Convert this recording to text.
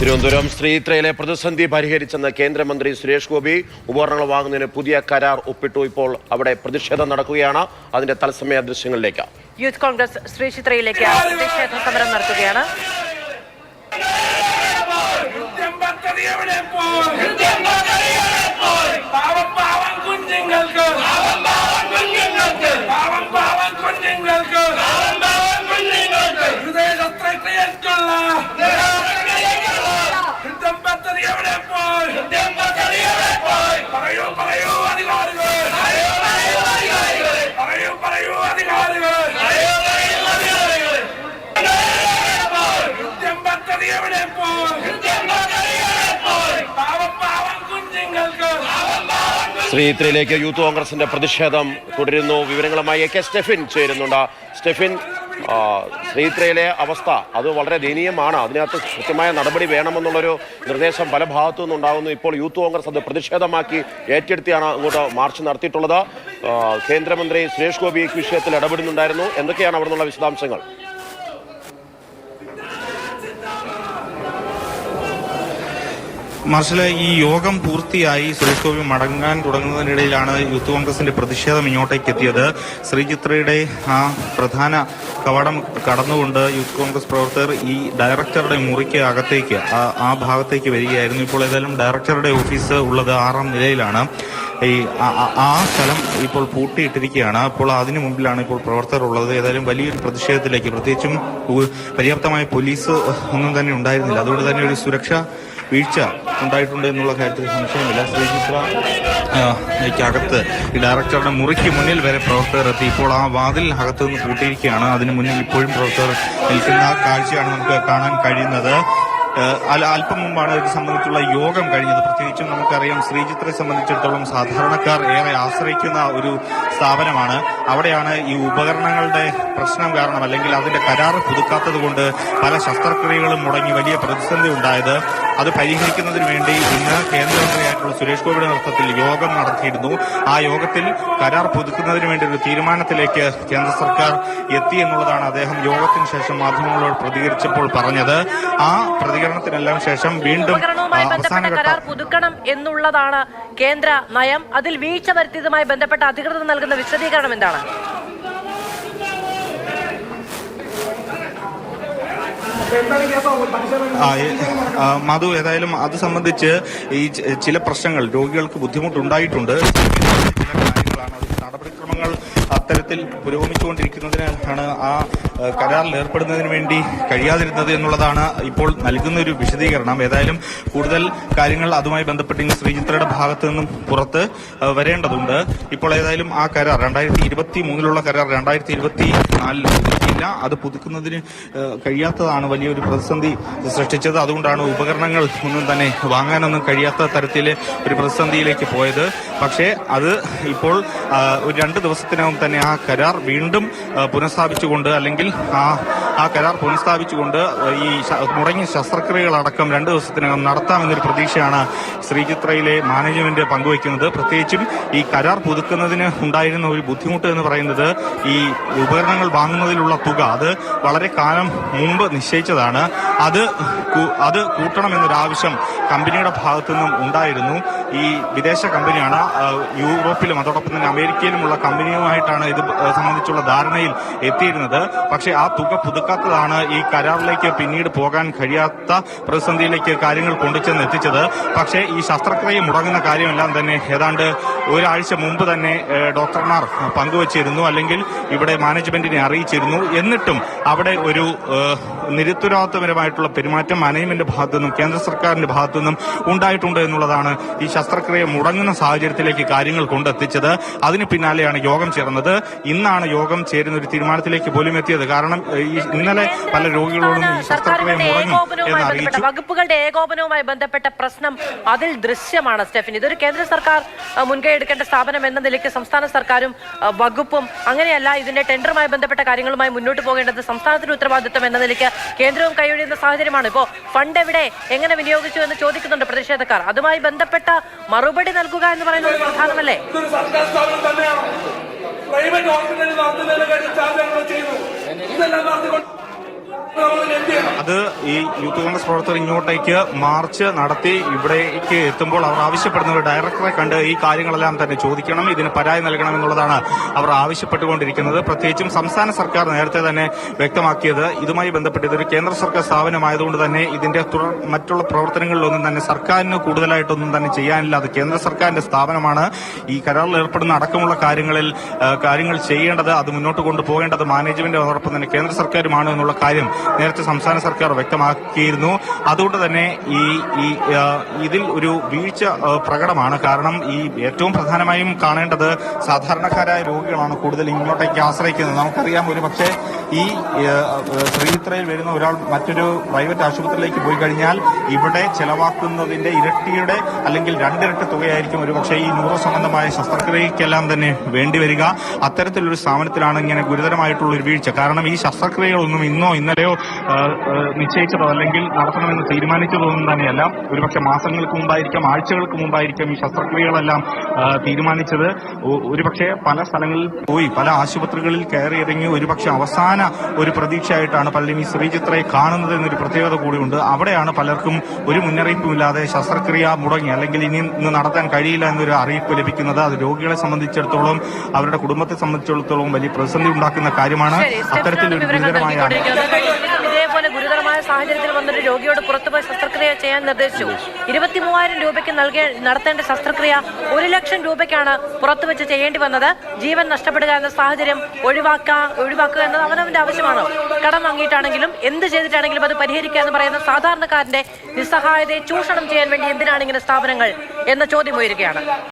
തിരുവനന്തപുരം ശ്രീത്രയിലെ പ്രതിസന്ധി പരിഹരിച്ചെന്ന് കേന്ദ്രമന്ത്രി സുരേഷ് ഗോപി ഉപകരണങ്ങൾ വാങ്ങുന്നതിന് പുതിയ കരാർ ഒപ്പിട്ടു. ഇപ്പോൾ അവിടെ പ്രതിഷേധം നടക്കുകയാണ്. അതിന്റെ തത്സമയ ദൃശ്യങ്ങളിലേക്ക്. യൂത്ത് കോൺഗ്രസ് ശ്രീചിത്രയിലേക്ക് പ്രതിഷേധ സമരം നടത്തുകയാണ്? പാവം പാവം കുഞ്ഞുങ്ങൾക്ക് പാവം പാവം കുഞ്ഞുങ്ങൾക്ക് ഹൃദയ ശസ്ത്രക്രിയക്കുള്ള കൃത്യം പദ്ധതി എവിടെ പോയി? പറയൂ പറയൂ അധികാരികൾ പറയൂ പറയൂ അധികാരികൾ കൃത്യം പദ്ധതി എവിടെ പോയി? പാവം പാവം കുഞ്ഞുങ്ങൾക്ക് ശ്രീത്രയിലേക്ക് യൂത്ത് കോൺഗ്രസിന്റെ പ്രതിഷേധം തുടരുന്നു. വിവരങ്ങളുമായി എ കെ സ്റ്റെഫിൻ ചേരുന്നുണ്ട്. സ്റ്റെഫിൻ ശ്രീത്രയിലെ അവസ്ഥ അത് വളരെ ദയനീയമാണ്. അതിനകത്ത് കൃത്യമായ നടപടി വേണമെന്നുള്ളൊരു നിർദ്ദേശം പല ഭാഗത്തു നിന്നുണ്ടാകുന്നു. ഇപ്പോൾ യൂത്ത് കോൺഗ്രസ് അത് പ്രതിഷേധമാക്കി ഏറ്റെടുത്തിയാണ് അങ്ങോട്ട് മാർച്ച് നടത്തിയിട്ടുള്ളത്. കേന്ദ്രമന്ത്രി സുരേഷ് ഗോപി ഈ വിഷയത്തിൽ ഇടപെടുന്നുണ്ടായിരുന്നു. എന്തൊക്കെയാണ് അവിടെ നിന്നുള്ള വിശദാംശങ്ങൾ? മാർഷലെ ഈ യോഗം പൂർത്തിയായി സുരേഷ് ഗോപി മടങ്ങാൻ തുടങ്ങുന്നതിനിടയിലാണ് യൂത്ത് കോൺഗ്രസിന്റെ പ്രതിഷേധം ഇങ്ങോട്ടേക്ക് എത്തിയത്. ശ്രീചിത്രയുടെ ആ പ്രധാന കവാടം കടന്നുകൊണ്ട് യൂത്ത് കോൺഗ്രസ് പ്രവർത്തകർ ഈ ഡയറക്ടറുടെ മുറിക്ക് അകത്തേക്ക് ആ- ഭാഗത്തേക്ക് വരികയായിരുന്നു. ഇപ്പോൾ ഏതായാലും ഡയറക്ടറുടെ ഓഫീസ് ഉള്ളത് ആറാം നിലയിലാണ്. ഈ ആ സ്ഥലം ഇപ്പോൾ പൂട്ടിയിട്ടിരിക്കുകയാണ്. അപ്പോൾ അതിനു മുമ്പിലാണ് ഇപ്പോൾ പ്രവർത്തകർ ഉള്ളത്. ഏതായാലും വലിയൊരു പ്രതിഷേധത്തിലേക്ക് പ്രത്യേകിച്ചും പര്യാപ്തമായ പോലീസ് ഒന്നും തന്നെ ഉണ്ടായിരുന്നില്ല. അതുകൊണ്ട് തന്നെ ഒരു സുരക്ഷ വീഴ്ച ഉണ്ടായിട്ടുണ്ട് എന്നുള്ള കാര്യത്തിൽ സംശയമില്ല. ശ്രീചിത്ര ആ, യ്ക്കകത്ത് ഈ ഡയറക്ടറുടെ മുറിക്ക് മുന്നിൽ വരെ പ്രവർത്തകർ എത്തി. ഇപ്പോൾ ആ വാതിൽ അകത്ത് നിന്ന് കൂട്ടിയിരിക്കുകയാണ് അതിന് മുന്നിൽ ഇപ്പോഴും പ്രവർത്തകർ നിൽക്കുന്ന കാഴ്ചയാണ് നമുക്ക് കാണാൻ കഴിയുന്നത്. അല്പം മുമ്പാണ് ഇത് സംബന്ധിച്ചുള്ള യോഗം കഴിഞ്ഞത്. പ്രത്യേകിച്ചും നമുക്കറിയാം ശ്രീചിത്രയെ സംബന്ധിച്ചിടത്തോളം സാധാരണക്കാർ ഏറെ ആശ്രയിക്കുന്ന ഒരു സ്ഥാപനമാണ്. അവിടെയാണ് ഈ ഉപകരണങ്ങളുടെ പ്രശ്നം കാരണം അല്ലെങ്കിൽ അതിന്റെ കരാർ പുതുക്കാത്തത് കൊണ്ട് പല ശസ്ത്രക്രിയകളും മുടങ്ങി വലിയ പ്രതിസന്ധി ഉണ്ടായത്. അത് പരിഹരിക്കുന്നതിന് വേണ്ടി ഇന്ന് കേന്ദ്രമന്ത്രിയായിട്ടുള്ള സുരേഷ് ഗോപിയുടെ നേതൃത്വത്തിൽ യോഗം നടത്തിയിരുന്നു. ആ യോഗത്തിൽ കരാർ പുതുക്കുന്നതിന് വേണ്ടി ഒരു തീരുമാനത്തിലേക്ക് കേന്ദ്ര സർക്കാർ എത്തി എന്നുള്ളതാണ് അദ്ദേഹം യോഗത്തിന് ശേഷം മാധ്യമങ്ങളോട് പ്രതികരിച്ചപ്പോൾ പറഞ്ഞത്. ആ പ്രതികരണത്തിനെല്ലാം ശേഷം വീണ്ടും കരാർ പുതുക്കണം എന്നുള്ളതാണ് കേന്ദ്ര നയം. അതിൽ വീഴ്ച വരുത്തിയതുമായി ബന്ധപ്പെട്ട അധികൃതർ നൽകുന്ന വിശദീകരണം എന്താണ് ആ, ഏ, ആ, മധു ഏതായാലും അത് സംബന്ധിച്ച് ഈ ചില പ്രശ്നങ്ങൾ രോഗികൾക്ക് ബുദ്ധിമുട്ടുണ്ടായിട്ടുണ്ട്. നടപടിക്രമങ്ങൾ അത്തരത്തിൽ പുരോഗമിച്ചുകൊണ്ടിരിക്കുന്നതിനാണ് ആ കരാറിൽ ഏർപ്പെടുന്നതിന് വേണ്ടി കഴിയാതിരുന്നത് എന്നുള്ളതാണ് ഇപ്പോൾ നൽകുന്ന ഒരു വിശദീകരണം. ഏതായാലും കൂടുതൽ കാര്യങ്ങൾ അതുമായി ബന്ധപ്പെട്ട് ശ്രീചിത്രയുടെ ഭാഗത്തു നിന്നും പുറത്ത് വരേണ്ടതുണ്ട്. ഇപ്പോൾ ഏതായാലും ആ കരാർ രണ്ടായിരത്തി ഇരുപത്തി മൂന്നിലുള്ള കരാർ രണ്ടായിരത്തി ഇരുപത്തി നാലിൽ പുതുക്കിയില്ല അത് പുതുക്കുന്നതിന് കഴിയാത്തതാണ് വലിയൊരു പ്രതിസന്ധി സൃഷ്ടിച്ചത്. അതുകൊണ്ടാണ് ഉപകരണങ്ങൾ ഒന്നും തന്നെ വാങ്ങാനൊന്നും കഴിയാത്ത തരത്തിൽ ഒരു പ്രതിസന്ധിയിലേക്ക് പോയത്. പക്ഷേ അത് ഇപ്പോൾ ഒരു രണ്ട് ദിവസത്തിനകം തന്നെ ആ കരാർ വീണ്ടും പുനഃസ്ഥാപിച്ചുകൊണ്ട് അല്ലെങ്കിൽ ആ ആ കരാർ പുനഃസ്ഥാപിച്ചുകൊണ്ട് ഈ മുടങ്ങിയ ശസ്ത്രക്രിയകളടക്കം രണ്ട് ദിവസത്തിനകം നടത്താമെന്നൊരു പ്രതീക്ഷയാണ് ശ്രീചിത്രയിലെ മാനേജ്മെന്റ് പങ്കുവയ്ക്കുന്നത്. പ്രത്യേകിച്ചും ഈ കരാർ പുതുക്കുന്നതിന് ഉണ്ടായിരുന്ന ഒരു ബുദ്ധിമുട്ട് എന്ന് പറയുന്നത് ഈ ഉപകരണങ്ങൾ വാങ്ങുന്നതിലുള്ള തുക. അത് വളരെ കാലം മുമ്പ് നിശ്ചയിച്ചതാണ്. അത് അത് കൂട്ടണമെന്നൊരാവശ്യം കമ്പനിയുടെ ഭാഗത്തു നിന്നും ഉണ്ടായിരുന്നു. ഈ വിദേശ കമ്പനിയാണ് യൂറോപ്പിലും അതോടൊപ്പം തന്നെ അമേരിക്കയിലുമുള്ള കമ്പനിയുമായിട്ടാണ് ഇത് സംബന്ധിച്ചുള്ള ധാരണയിൽ എത്തിയിരുന്നത്. പക്ഷേ ആ തുക പുതുക്കാത്തതാണ് ഈ കരാറിലേക്ക് പിന്നീട് പോകാൻ കഴിയാത്ത പ്രതിസന്ധിയിലേക്ക് കാര്യങ്ങൾ കൊണ്ടുചെന്ന് എത്തിച്ചത് പക്ഷേ ഈ ശസ്ത്രക്രിയ മുടങ്ങുന്ന കാര്യമെല്ലാം തന്നെ ഏതാണ്ട് ഒരാഴ്ച മുമ്പ് തന്നെ ഡോക്ടർമാർ പങ്കുവച്ചിരുന്നു അല്ലെങ്കിൽ ഇവിടെ മാനേജ്മെന്റിനെ അറിയിച്ചിരുന്നു. എന്നിട്ടും അവിടെ ഒരു ഏഹ്, നിരുത്തരവാദിത്തപരമായിട്ടുള്ള പെരുമാറ്റം മാനേജ്മെന്റ് ഭാഗത്തു നിന്നും കേന്ദ്ര സർക്കാരിന്റെ ഭാഗത്തു നിന്നും ഉണ്ടായിട്ടുണ്ട് എന്നുള്ളതാണ് ഈ ശസ്ത്രക്രിയ മുടങ്ങുന്ന സാഹചര്യത്തിലേക്ക് കാര്യങ്ങൾ കൊണ്ടെത്തിച്ചത്. അതിന് പിന്നാലെയാണ് യോഗം ചേർന്നത്. ഇന്നാണ് യോഗം ചേരുന്ന ഒരു തീരുമാനത്തിലേക്ക് പോലും എത്തിയത്. കാരണം ഇന്നലെ പല രോഗികളോടും ഈ ശസ്ത്രക്രിയ മുടങ്ങും എന്ന് ഏകോപനവുമായി ബന്ധപ്പെട്ട അറിയിച്ചു. വകുപ്പുകളുടെ ഏകോപനവുമായി ബന്ധപ്പെട്ട പ്രശ്നം അതിൽ ദൃശ്യമാണ് സ്റ്റെഫിൻ ഇതൊരു കേന്ദ്ര സർക്കാർ മുൻകൈ എടുക്കേണ്ട സ്ഥാപനം എന്ന നിലയ്ക്ക് സംസ്ഥാന സർക്കാരും വകുപ്പും അങ്ങനെയല്ല ഇതിന്റെ ടെൻഡറുമായി ബന്ധപ്പെട്ട കാര്യങ്ങളുമായി മുന്നോട്ട് പോകേണ്ടത് സംസ്ഥാനത്തിന്റെ ഉത്തരവാദിത്വം എന്ന നിലയ്ക്ക് കേന്ദ്രവും കൈയൊഴിയുന്ന സാഹചര്യമാണ്. ഇപ്പോ ഫണ്ട് എവിടെ എങ്ങനെ വിനിയോഗിച്ചു എന്ന് ചോദിക്കുന്നുണ്ട് പ്രതിഷേധക്കാർ. അതുമായി ബന്ധപ്പെട്ട മറുപടി നൽകുക എന്ന് പറയുന്നത് പ്രധാനമല്ലേ? പ്രൈവറ്റ് ഹോസ്പിറ്റലിൽ അത് ഈ യൂത്ത് കോൺഗ്രസ് പ്രവർത്തകർ ഇങ്ങോട്ടേക്ക് മാർച്ച് നടത്തി ഇവിടേക്ക് എത്തുമ്പോൾ അവർ ആവശ്യപ്പെടുന്ന ഒരു ഡയറക്ടറെ കണ്ട് ഈ കാര്യങ്ങളെല്ലാം തന്നെ ചോദിക്കണം ഇതിന് പരാതി നൽകണം എന്നുള്ളതാണ് അവർ ആവശ്യപ്പെട്ടുകൊണ്ടിരിക്കുന്നത്. പ്രത്യേകിച്ചും സംസ്ഥാന സർക്കാർ നേരത്തെ തന്നെ വ്യക്തമാക്കിയത് ഇതുമായി ബന്ധപ്പെട്ട് ഇതൊരു കേന്ദ്ര സർക്കാർ സ്ഥാപനമായതുകൊണ്ട് തന്നെ ഇതിന്റെ തുടർ മറ്റുള്ള പ്രവർത്തനങ്ങളിലൊന്നും തന്നെ സർക്കാരിന് കൂടുതലായിട്ടൊന്നും തന്നെ ചെയ്യാനില്ല. അത് കേന്ദ്ര സർക്കാരിന്റെ സ്ഥാപനമാണ്. ഈ കരാറിൽ ഏർപ്പെടുന്ന അടക്കമുള്ള കാര്യങ്ങളിൽ കാര്യങ്ങൾ ചെയ്യേണ്ടത് അത് മുന്നോട്ട് കൊണ്ടുപോകേണ്ടത് മാനേജ്മെന്റ് അതോടൊപ്പം തന്നെ കേന്ദ്ര സർക്കാരുമാണ് എന്നുള്ള കാര്യം നേരത്തെ സംസ്ഥാന സർക്കാർ വ്യക്തമാക്കിയിരുന്നു. അതുകൊണ്ട് തന്നെ ഈ ഈ ഇതിൽ ഒരു വീഴ്ച പ്രകടമാണ്. കാരണം ഈ ഏറ്റവും പ്രധാനമായും കാണേണ്ടത് സാധാരണക്കാരായ രോഗികളാണ് കൂടുതൽ ഇങ്ങോട്ടേക്ക് ആശ്രയിക്കുന്നത്. നമുക്കറിയാം ഒരു പക്ഷേ ഈ ശ്രീത്രയിൽ വരുന്ന ഒരാൾ മറ്റൊരു പ്രൈവറ്റ് ആശുപത്രിയിലേക്ക് പോയി കഴിഞ്ഞാൽ ഇവിടെ ചെലവാക്കുന്നതിന്റെ ഇരട്ടിയുടെ അല്ലെങ്കിൽ രണ്ടിരട്ടി തുകയായിരിക്കും ഒരുപക്ഷെ ഈ ന്യൂറോ സംബന്ധമായ ശസ്ത്രക്രിയക്കെല്ലാം തന്നെ വേണ്ടിവരിക അത്തരത്തിലൊരു സ്ഥാപനത്തിലാണ് ഇങ്ങനെ ഗുരുതരമായിട്ടുള്ള ഒരു വീഴ്ച. കാരണം ഈ ശസ്ത്രക്രിയകളൊന്നും ഇന്നോ ഇന്നലെയോ നിശ്ചയിച്ചതോ അല്ലെങ്കിൽ നടത്തണമെന്ന് തീരുമാനിച്ചതോ ഒന്നും തന്നെയല്ല. ഒരുപക്ഷെ മാസങ്ങൾക്ക് മുമ്പായിരിക്കാം ആഴ്ചകൾക്ക് മുമ്പായിരിക്കാം ഈ ശസ്ത്രക്രിയകളെല്ലാം തീരുമാനിച്ചത്. ഒരുപക്ഷെ പല സ്ഥലങ്ങളിൽ പോയി പല ആശുപത്രികളിൽ കയറിയിറങ്ങി ഒരുപക്ഷെ അവസാന ഒരു പ്രതീക്ഷയായിട്ടാണ് പലരും ഈ ശ്രീചിത്രയെ കാണുന്നത് എന്നൊരു പ്രത്യേകത കൂടിയുണ്ട്. അവിടെയാണ് പലർക്കും ഒരു മുന്നറിയിപ്പുമില്ലാതെ ശസ്ത്രക്രിയ മുടങ്ങി അല്ലെങ്കിൽ ഇനി ഇന്ന് നടത്താൻ കഴിയില്ല എന്നൊരു അറിയിപ്പ് ലഭിക്കുന്നത്. അത് രോഗികളെ സംബന്ധിച്ചിടത്തോളം അവരുടെ കുടുംബത്തെ സംബന്ധിച്ചിടത്തോളം വലിയ പ്രതിസന്ധി ഉണ്ടാക്കുന്ന കാര്യമാണ്. അത്തരത്തിലൊരു ഗുരുതരമായ ഗുരുതരമായ സാഹചര്യത്തിൽ വന്നൊരു രോഗിയോട് പുറത്തുപോയി ശസ്ത്രക്രിയ ചെയ്യാൻ നിർദ്ദേശിച്ചു. ഇരുപത്തി മൂവായിരം രൂപയ്ക്ക് നൽകേ നടത്തേണ്ട ശസ്ത്രക്രിയ ഒരു ലക്ഷം രൂപയ്ക്കാണ് പുറത്തു വെച്ച് ചെയ്യേണ്ടി വന്നത്. ജീവൻ നഷ്ടപ്പെടുക എന്ന സാഹചര്യം ഒഴിവാക്കുക ഒഴിവാക്കുക എന്നത് അവനവന്റെ ആവശ്യമാണ്. കടം വാങ്ങിയിട്ടാണെങ്കിലും എന്ത് ചെയ്തിട്ടാണെങ്കിലും അത് പരിഹരിക്കുക എന്ന് പറയുന്ന സാധാരണക്കാരന്റെ നിസ്സഹായതയെ ചൂഷണം ചെയ്യാൻ വേണ്ടി എന്തിനാണ് ഇങ്ങനെ സ്ഥാപനങ്ങൾ? എന്ന ചോദ്യം ഉയരുകയാണ്.